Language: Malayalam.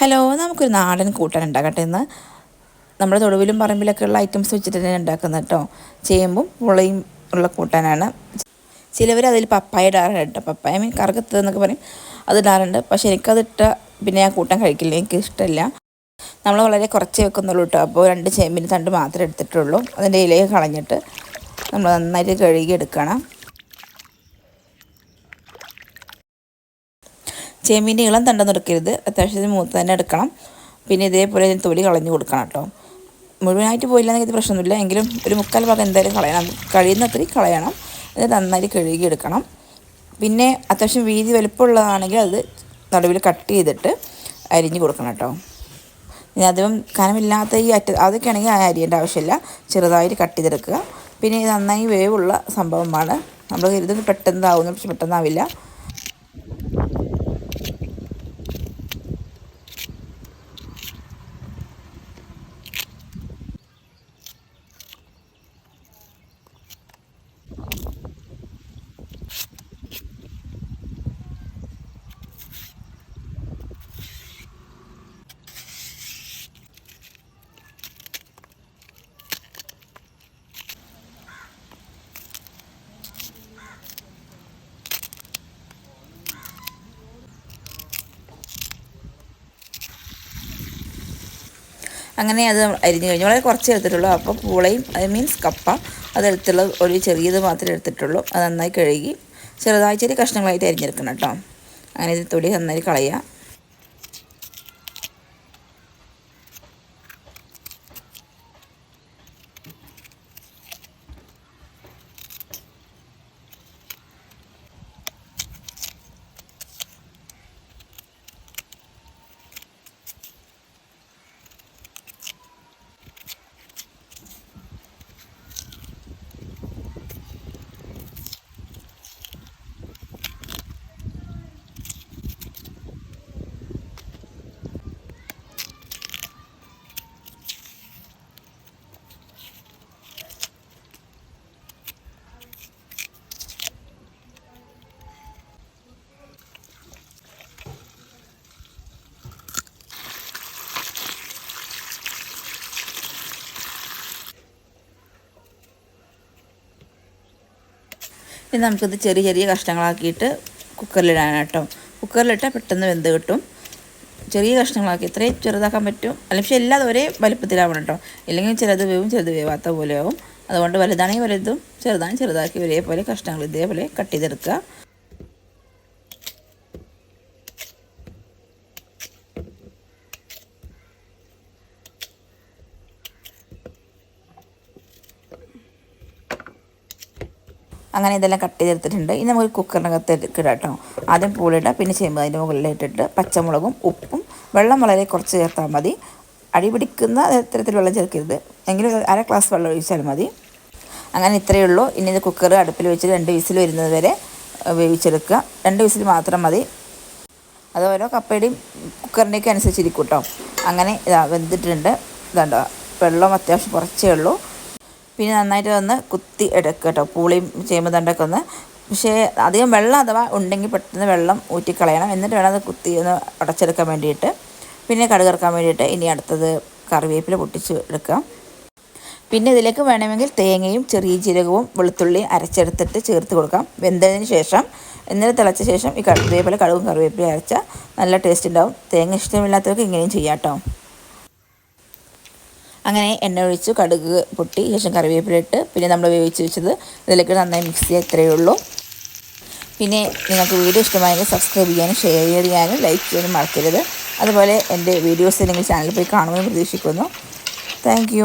ഹലോ നമുക്കൊരു നാടൻ കൂട്ടാൻ ഉണ്ടാക്കട്ടെ ഇന്ന്. നമ്മുടെ തൊടുവിലും പറമ്പിലൊക്കെ ഉള്ള ഐറ്റംസ് വെച്ചിട്ട് തന്നെ ഉണ്ടാക്കുന്നത് കേട്ടോ. ചേമ്പും മുളയും ഉള്ള കൂട്ടാനാണ്. ചിലവർ അതിൽ പപ്പായ ഇടാറുണ്ട് കേട്ടോ. പപ്പായ മീൻ കറുകത്തതെന്നൊക്കെ പറയും. അത് ഇടാറുണ്ട്. പക്ഷേ എനിക്കതിട്ട പിന്നെ ആ കൂട്ടാൻ കഴിക്കില്ല. എനിക്ക് ഇഷ്ടമില്ല നമ്മൾ വളരെ കുറച്ചേ വെക്കുന്നുള്ളൂ കേട്ടോ. അപ്പോൾ രണ്ട് ചേമ്പിന് തണ്ട് മാത്രമേ എടുത്തിട്ടുള്ളൂ. അതിന്റെ ഇലയൊക്കെ കളഞ്ഞിട്ട് നമ്മൾ നന്നായിട്ട് കഴുകി എടുക്കണം ചേമീന്റെ ഇളം തണ്ട നിറക്കരുത് അത്യാവശ്യത്തിന് മൂത്ത് തന്നെ എടുക്കണം. പിന്നെ ഇതേപോലെ തൊലി കളഞ്ഞു കൊടുക്കണം കേട്ടോ. മുഴുവനായിട്ട് പോയില്ലെന്നെങ്കിൽ പ്രശ്നമൊന്നുമില്ല. എങ്കിലും ഒരു മുക്കാൽ ഭാഗം എന്തായാലും കളയണം. കഴിയുന്ന കഴിയുന്നത്ര കളയണം. എന്നിട്ട് നന്നായിട്ട് കഴുകി എടുക്കണം. പിന്നെ അത്യാവശ്യം വീതി വലുപ്പമുള്ളതാണെങ്കിൽ അത് നടുവിൽ കട്ട് ചെയ്തിട്ട് അരിഞ്ഞ് കൊടുക്കണം കേട്ടോ. ഇനി അധികം കനമില്ലാത്ത ഈ അറ്റ അതൊക്കെ ആണെങ്കിൽ അരിയേണ്ട ആവശ്യമില്ല. ചെറുതായിട്ട് കട്ട് ചെയ്തെടുക്കുക. പിന്നെ ഇത് നന്നായി വേവുള്ള സംഭവമാണ്. നമ്മൾ കരുതുന്നത് പെട്ടെന്നാവുന്നു പക്ഷെ പെട്ടെന്നാവില്ല. അങ്ങനെ അത് അരിഞ്ഞു കഴിഞ്ഞു വളരെ കുറച്ച് എടുത്തിട്ടുള്ളൂ. അപ്പോൾ പൂളയും അത് മീൻസ് കപ്പ അതെടുത്തുള്ള ഒരു ചെറിയത് മാത്രമേ എടുത്തിട്ടുള്ളൂ. അത് നന്നായി കഴുകി ചെറുതായി ചെറിയ കഷ്ണങ്ങളായിട്ട് അരിഞ്ഞെടുക്കണം കേട്ടോ. അങ്ങനെ ഇത് തൊടി നന്നായി കളയുക ഇനി നമുക്കിത് ചെറിയ ചെറിയ കഷ്ണങ്ങളാക്കിയിട്ട് കുക്കറിലിടാൻ കേട്ടോ. കുക്കറിലിട്ടാൽ പെട്ടെന്ന് വെന്ത് കിട്ടും. ചെറിയ കഷ്ണങ്ങളാക്കി ഇത്രയും ചെറുതാക്കാൻ പറ്റും. അല്ലെങ്കിൽ പക്ഷേ എല്ലാം ഒരേ വലുപ്പത്തിലാവണം കേട്ടോ. ഇല്ലെങ്കിൽ ചിലത് വേവും ചിലത് വേവാത്ത പോലെയാവും അതുകൊണ്ട് വലുതാണെങ്കിൽ വലുതും ചെറുതാണെങ്കിൽ ചെറുതാക്കി ഒരേപോലെ കഷ്ണങ്ങൾ ഇതേപോലെ കട്ട് ചെയ്തെടുക്കുക. അങ്ങനെ ഇതെല്ലാം കട്ട് ചെയ്തെടുത്തിട്ടുണ്ട്. ഇനി നമുക്ക് കുക്കറിനകത്ത് ഇടാം കേട്ടോ ആദ്യം പൂളിടുക പിന്നെ ചെയ്യുമ്പോൾ അതിന്റെ മുകളിലിട്ടിട്ട് പച്ചമുളകും ഉപ്പും വെള്ളം വളരെ കുറച്ച് ചേർത്താൽ മതി. അടി പിടിക്കുന്ന തരത്തിൽ വെള്ളം ചേർക്കരുത്. എങ്കിലും അര ഗ്ലാസ് വെള്ളം ഒഴിച്ചാൽ മതി. അങ്ങനെ ഇത്രയേ ഉള്ളൂ. ഇനി ഇത് കുക്കർ അടുപ്പിൽ വെച്ച് രണ്ട് വിസിൽ വരുന്നത് വരെ വേവിച്ചെടുക്കുക. രണ്ട് വിസിൽ മാത്രം മതി. അത് ഓരോ കപ്പയുടെയും കുക്കറിന്റെയൊക്കെ അനുസരിച്ചിരിക്കും കേട്ടോ അങ്ങനെ ഇതാ വെന്തിട്ടുണ്ട്. ഇതാണ്ടോ വെള്ളം അത്യാവശ്യം കുറച്ചേ ഉള്ളൂ. പിന്നെ നന്നായിട്ട് ഒന്ന് കുത്തി എടുക്കുക കേട്ടോ. പൂളിയും ചേമ്പ് തണ്ടൊക്കെ ഒന്ന്. പക്ഷേ അധികം വെള്ളം അഥവാ ഉണ്ടെങ്കിൽ പെട്ടെന്ന് വെള്ളം ഊറ്റിക്കളയണം. എന്നിട്ട് വേണം അത് കുത്തി ഒന്ന് അടച്ചെടുക്കാൻ വേണ്ടിയിട്ട്. പിന്നെ കടുകിറക്കാൻ വേണ്ടിയിട്ട് ഇനി അടുത്തത് കറിവേപ്പില പൊട്ടിച്ച് എടുക്കാം പിന്നെ ഇതിലേക്ക് വേണമെങ്കിൽ തേങ്ങയും ചെറിയ ജീരകവും വെളുത്തുള്ളിയും അരച്ചെടുത്തിട്ട് ചേർത്ത് കൊടുക്കാം. വെന്തതിന് ശേഷം എന്നിട്ട് തിളച്ച ശേഷം ഈ കറിവേപ്പില കടുകും കറിവേപ്പില അരച്ചാൽ നല്ല ടേസ്റ്റ് ഉണ്ടാവും. തേങ്ങ ഇഷ്ടമില്ലാത്തവർക്ക് ഇങ്ങനെയും ചെയ്യാം കേട്ടോ. അങ്ങനെ എണ്ണ ഒഴിച്ച് കടുക് പൊട്ടി ശേഷം കറിവേപ്പില ഇട്ട് പിന്നെ നമ്മൾ വേവിച്ച് വെച്ചത് ഇതിലേക്ക് നന്നായി മിക്സ് ചെയ്യുക ഇത്രയേ ഉള്ളൂ. പിന്നെ നിങ്ങൾക്ക് വീഡിയോ ഇഷ്ടമായെങ്കിൽ സബ്സ്ക്രൈബ് ചെയ്യാനും ഷെയർ ചെയ്യാനും ലൈക്ക് ചെയ്യാനും മറക്കരുത്. അതുപോലെ എന്റെ വീഡിയോസ് നിങ്ങൾ ചാനലിൽ പോയി കാണുമെന്ന് പ്രതീക്ഷിക്കുന്നു. താങ്ക്